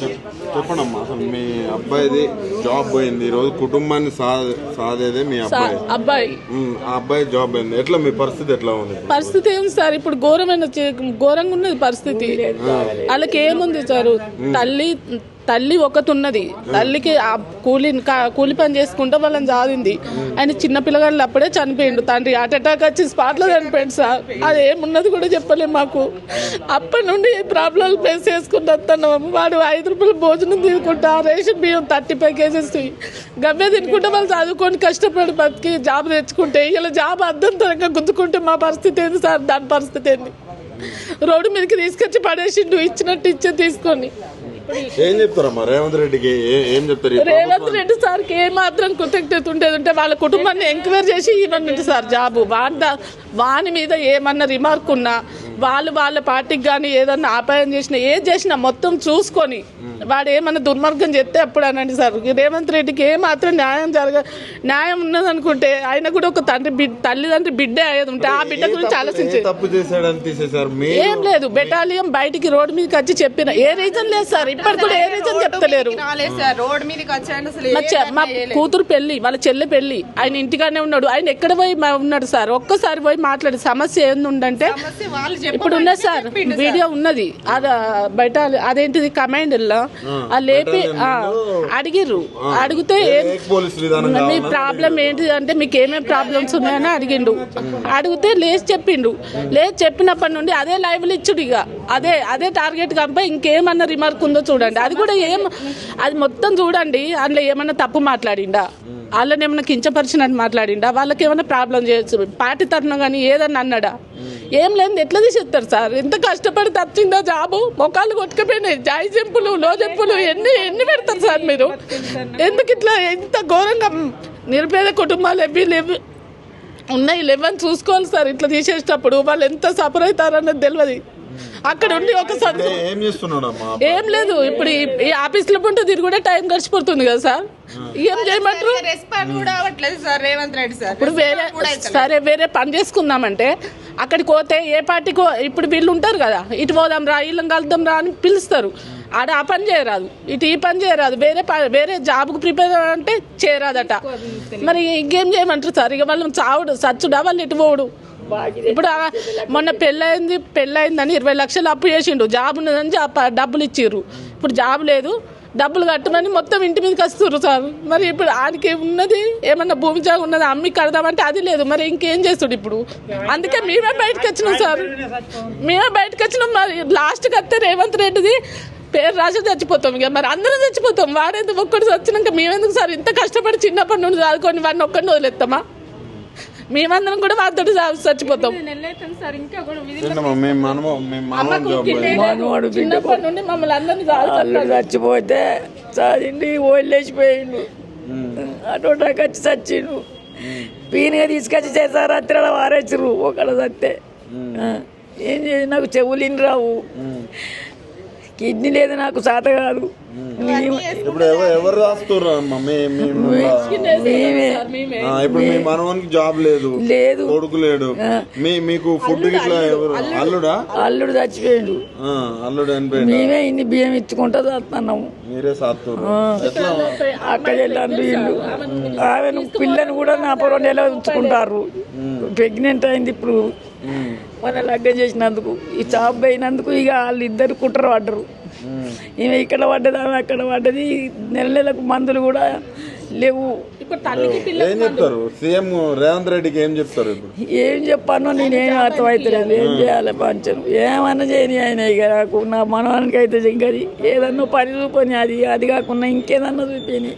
చెప్పండి అమ్మా అసలు మీ అబ్బాయిది జాబ్ పోయింది. ఈ రోజు కుటుంబాన్ని సా సాదేదే మీ అబ్బాయి. అబ్బాయి. ఆ అబ్బాయి జాబ్ పోయింది. ఎట్లా మీ పరిస్థితి ఎట్లా ఉంది? పరిస్థితి ఏం సార్? ఇప్పుడు ఘోరమైన ఘోరంగా ఉన్నది పరిస్థితి. వాళ్ళకి ఏముంది సార్? తల్లి తల్లి ఒకటి ఉన్నది తల్లికి ఆ కూలి కూలి పని చేసుకుంటే వాళ్ళని జాదింది ఆయన చిన్న పిల్లగాళ్ళు అప్పుడే చనిపోయిండు. తండ్రి హార్ట్ అటాక్ వచ్చి స్పాట్లో చనిపోయిండు చనిపోయింది సార్. అది ఏమున్నది కూడా చెప్పలేము మాకు. అప్పటి నుండి ప్రాబ్లమ్స్ ఫేస్ చేసుకుంటూ వస్తున్నాం. వాడు ఐదు రూపాయలు భోజనం తీసుకుంటా రేషన్ బియ్యం థర్టీ ఫైవ్ కేజెస్ గవ్వే తినుకుంటే వాళ్ళు చదువుకొని కష్టపడి బతికి జాబ్ తెచ్చుకుంటే ఇలా జాబ్ అర్థం అర్థంతరంగా గుద్దుకుంటే మా పరిస్థితి ఏంది సార్? దాని పరిస్థితి ఏంది? రోడ్డు మీదకి తీసుకొచ్చి పడేసిండు ఇచ్చినట్టు ఇచ్చే తీసుకొని. ఏం చెప్తారమ్మా రేవంత్ రెడ్డికి ఏ- చెప్తారు రేవంత్ రెడ్డి సార్కి ఏ మాత్రం కృతజ్ఞత ఉండేది ఉంటే వాళ్ళ కుటుంబాన్ని ఎంక్వైరీ చేసి ఇవ్వండి సార్ జాబు. వాడి వాని మీద ఏమన్నా రిమార్క్ ఉన్నా వాళ్ళు వాళ్ళ పార్టీకి కానీ ఏదన్నా ఆపాయం చేసినా ఏది చేసినా మొత్తం చూసుకొని వాడు ఏమన్నా దుర్మార్గం చేస్తే అప్పుడు అనండి సార్. రేవంత్ రెడ్డికి ఏ మాత్రం న్యాయం జరగ న్యాయం ఉన్నదనుకుంటే ఆయన కూడా ఒక తండ్రి తల్లిదండ్రి బిడ్డే అయ్యేది ఉంటే ఆ బిడ్డ గురించి ఏ ఆలోచించి తప్పు చేశాడని తీసేశారు? మీ ఏం లేదు బెటాలియం బయటికి రోడ్డు మీదకి వచ్చి చెప్పిన ఏ రీజన్ లేదు సార్. ఇప్పటికి కూడా ఏ రీజన్ చెప్తలేరు. మా కూతురు పెళ్ళి వాళ్ళ చెల్లె పెళ్ళి ఆయన ఇంటిగానే ఉన్నాడు. ఆయన ఎక్కడ పోయి మా- ఉన్నాడు సార్? ఒక్కసారి పోయి మాట్లాడి. సమస్య ఏందంటే సమస్య వాళ్ళు ఇప్పుడు ఉన్నది సార్ వీడియో ఉన్నది. అది బయట అదేంటిది కమాండ్ ఆ లేపి అడిగిర్రు. అడిగితే మీ ప్రాబ్లం ఏంటి అంటే మీకు ఏమేమి ప్రాబ్లమ్స్ ఉన్నాయని అడిగిండు. అడిగితే లేచి చెప్పిండు. లేచి చెప్పినప్పటి నుండి అదే లైవ్లు ఇచ్చుడు ఇక అదే అదే టార్గెట్ కంపై ఇంకేమన్నా రిమార్క్ ఉందో చూడండి. అది కూడా ఏం అది మొత్తం చూడండి. అందులో ఏమన్నా తప్పు మాట్లాడిండా? వాళ్ళని ఏమైనా కించపరిచినట్టు మాట్లాడిండా? వాళ్ళకి ఏమైనా ప్రాబ్లం చేయొచ్చు? పార్టీ తరఫున కానీ ఏదన్నా అన్నాడా? ఏం లేదు ఎట్లా తీసేస్తారు సార్? ఎంత కష్టపడి తచ్చిందా జాబు? మొఖాలు కొట్టుకుపోయినాయి. జాయి చెంపులు లో చెంపులు ఎన్ని ఎన్ని పెడతారు సార్ మీరు? ఎందుకు ఇట్లా ఎంత ఘోరంగా నిరుపేద కుటుంబాలు ఎవ్వి లేవు? ఉన్నాయి లేవని చూసుకోవాలి సార్ ఇట్లా తీసేటప్పుడు వాళ్ళు ఎంత సఫర్ అవుతారన్నది తెలియదు అక్కడ ఉండి ఒక ఏ- లేదు ఇప్పుడు ఈ- ఈ ఆఫీస్లో ఉంటే తిరుగుడే టైం గడిచిపోతుంది కదా సార్. ఏం చేయమంటారు? రెస్పాండ్ కూడా అవ్వట్లేదు సార్ రేవంత్ రెడ్డి సార్. ఇప్పుడు వేరే సరే వేరే పని చేసుకుందామంటే అక్కడికి పోతే ఏ పార్టీకో ఇప్పుడు వీళ్ళు ఉంటారు కదా ఇటు పోదాం రా వీళ్ళని కలుద్దాం రా అని పిలుస్తారు. ఆడ ఆ పని చేయరాదు. ఇటు ఈ పని చేయరాదు. వేరే ప- వేరే జాబ్కు ప్రిపేర్ అంటే చేయరాదట. మరి ఇంకేం చేయమంటారు సార్? ఇక వాళ్ళు చావుడు సచ్చుడా? వాళ్ళు ఇటు పోడు ఇప్పుడు మొన్న పెళ్ళయింది పెళ్ళయిందని ఇరవై లక్షలు అప్పు చేసిండు. జాబ్ ఉన్నదని డబ్బులు ఇచ్చిర్రు. ఇప్పుడు జాబ్ లేదు. డబ్బులు కట్టమని మొత్తం ఇంటి మీదకి వస్తుర్రు సార్. మరి ఇప్పుడు ఆడికి ఉన్నది ఏమన్నా భూమి జాగా ఉన్నది అమ్మి కడదామంటే అది లేదు. మరి ఇంకేం చేస్తుడు ఇప్పుడు? అందుకే మేమే బయటకు వచ్చినాం సార్. మేమే బయటకు వచ్చినాం. మరి లాస్ట్కి వస్తే రేవంత్ రెడ్డిది పేరు రాసి చచ్చిపోతాం ఇక. మరి అందరం చచ్చిపోతాం. వాడేందుకు ఒక్కటి వచ్చినాక మేమెందుకు సార్ ఇంత కష్టపడి చిన్నప్పటి నుండి చదువుకొని వాడిని ఒక్కడిని వదిలేస్తామా? మేమందరం కూడా చచ్చిపోతాం. మీ మనవాడు బిడ్డ చిన్నప్పటి నుండి మమ్మల్ని అందరినీ చచ్చిపోతే చదిండి ఓళ్ళేసిపోయిండు అటు వచ్చి చచ్చిండు. పీనిగా తీసుకొచ్చి చేసారు రాత్రి వారేసిరు ఒకళ్ళ చస్తే ఆ, ఏం చేసి నాకు చెవులిని రావు కిడ్నీ లేదు నాకు సాత కాదు. మేము- ఇప్పుడు ఎవరు ఇప్పుడు మీ మనవానికి జాబ్ లేదు. లేదు. కొడుకు లేడు. మీ మీకు ఫుడ్ ఎవరు? అల్లుడా. అల్లుడు? చచ్చిపోయిండు. ఆ, అల్లుడు అనిపోయింది మేమే ఇన్ని బియ్యం ఇచ్చుకుంటా చేస్తున్నాము మీరే సాత్తూరు ఎట్లా? అక్క చెల్లండి వీళ్ళు ఆమెను పిల్లని కూడా నా పొరం నెల ఉంచుకుంటారు. ప్రెగ్నెంట్ అయింది ఇప్పుడు. మన లగ్గం చేసినందుకు ఈ చాప్ పోయినందుకు ఇక వాళ్ళు ఇద్దరు కుట్ర పడ్డరు. ఈమె ఇక్కడ పడ్డది ఆమె అక్కడ పడ్డది నెల నెలకు మందులు కూడా లేవు. ఇప్పుడు తల్లికి పిల్ల ఏం చెప్తారు? సీఎం రేవంత్ రెడ్డికి ఏం చెప్తారు ఇప్పుడు? ఏం చెప్పానో నేనేం అర్థమవుతలేదు ఏం చేయాలి పంచను ఏమన్నా చేయని ఆయన ఇక నాకు నా మనవానికి అయితే ఇంకా ఏదన్నా పని చూపని అది అది కాకుండా ఇంకేదన్నా చూపని.